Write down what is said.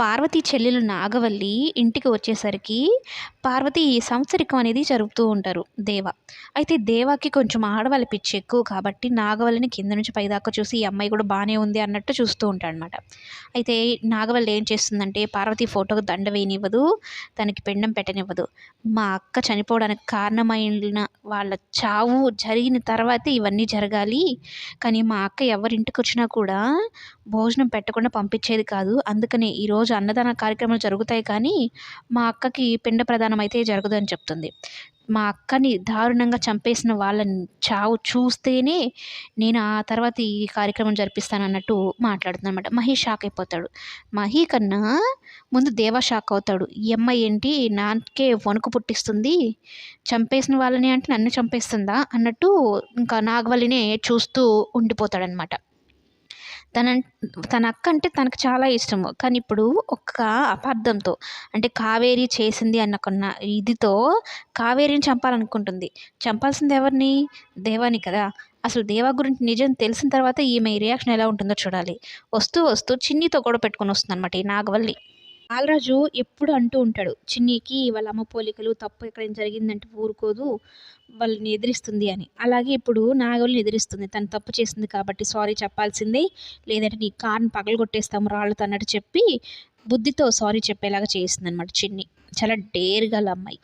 పార్వతి చెల్లెలు నాగవల్లి ఇంటికి వచ్చేసరికి పార్వతి సంవత్సరికం అనేది జరుపుతూ ఉంటారు దేవ. అయితే దేవాకి కొంచెం ఆడవాళ్ళ పిచ్చి ఎక్కువ కాబట్టి నాగవల్లిని కింద నుంచి పైదాకా చూసి ఈ అమ్మాయి కూడా బాగానే ఉంది అన్నట్టు చూస్తూ ఉంటాడు అనమాట అయితే నాగవల్లి ఏం చేస్తుందంటే పార్వతి ఫోటోకు దండ వేయనివ్వదు తనకి పిండం పెట్టనివ్వదు. మా అక్క చనిపోవడానికి కారణమైన వాళ్ళ చావు జరిగిన తర్వాత ఇవన్నీ జరగాలి. కానీ మా అక్క ఎవరింటికి వచ్చినా కూడా భోజనం పెట్టకుండా పంపించేది కాదు. అందుకనే ఈరోజు అన్నదాన కార్యక్రమాలు జరుగుతాయి కానీ మా అక్కకి పిండ ప్రదానం అయితే జరగదని చెప్తుంది. మా అక్కని దారుణంగా చంపేసిన వాళ్ళని చావు చూస్తేనే నేను ఆ తర్వాత ఈ కార్యక్రమం జరిపిస్తానన్నట్టు మాట్లాడుతుంది అనమాట మహి షాక్ అయిపోతాడు. మహి కన్నా ముందు దేవ షాక్ అవుతాడు. ఈ అమ్మాయి ఏంటి? నాకే వణుకు పుట్టిస్తుంది. చంపేసిన వాళ్ళని అంటే నన్ను చంపేస్తుందా? అన్నట్టు ఇంకా నాగవల్లినే చూస్తూ ఉండిపోతాడనమాట తన తన అక్క అంటే తనకు చాలా ఇష్టము. కానీ ఇప్పుడు ఒక్క అపార్థంతో అంటే కావేరి చేసింది అన్న కొన్న ఇదితో కావేరిని చంపాలనుకుంటుంది. చంపాల్సింది ఎవరిని? దేవాని కదా. అసలు దేవా గురించి నిజం తెలిసిన తర్వాత ఈమె రియాక్షన్ ఎలా ఉంటుందో చూడాలి. వస్తూ వస్తూ చిన్నితో కూడా పెట్టుకొని వస్తుంది అనమాట ఈ నాగవల్లి. బాలరాజు ఎప్పుడు అంటూ ఉంటాడు చిన్నికి వాళ్ళ అమ్మ పోలికలు తప్పు ఎక్కడైనా జరిగిందంటే ఊరుకోదు వాళ్ళని ఎదిరిస్తుంది అని. అలాగే ఇప్పుడు నాగవల్ని ఎదిరిస్తుంది తను తప్పు చేసింది కాబట్టి సారీ చెప్పాల్సిందే లేదంటే నీ కార్ని పగలగొట్టేస్తాము రాళ్ళతో అన్నట్టు చెప్పి బుద్ధితో సారీ చెప్పేలాగా చేసింది అనమాట చిన్ని. చాలా డేర్గల అమ్మాయి.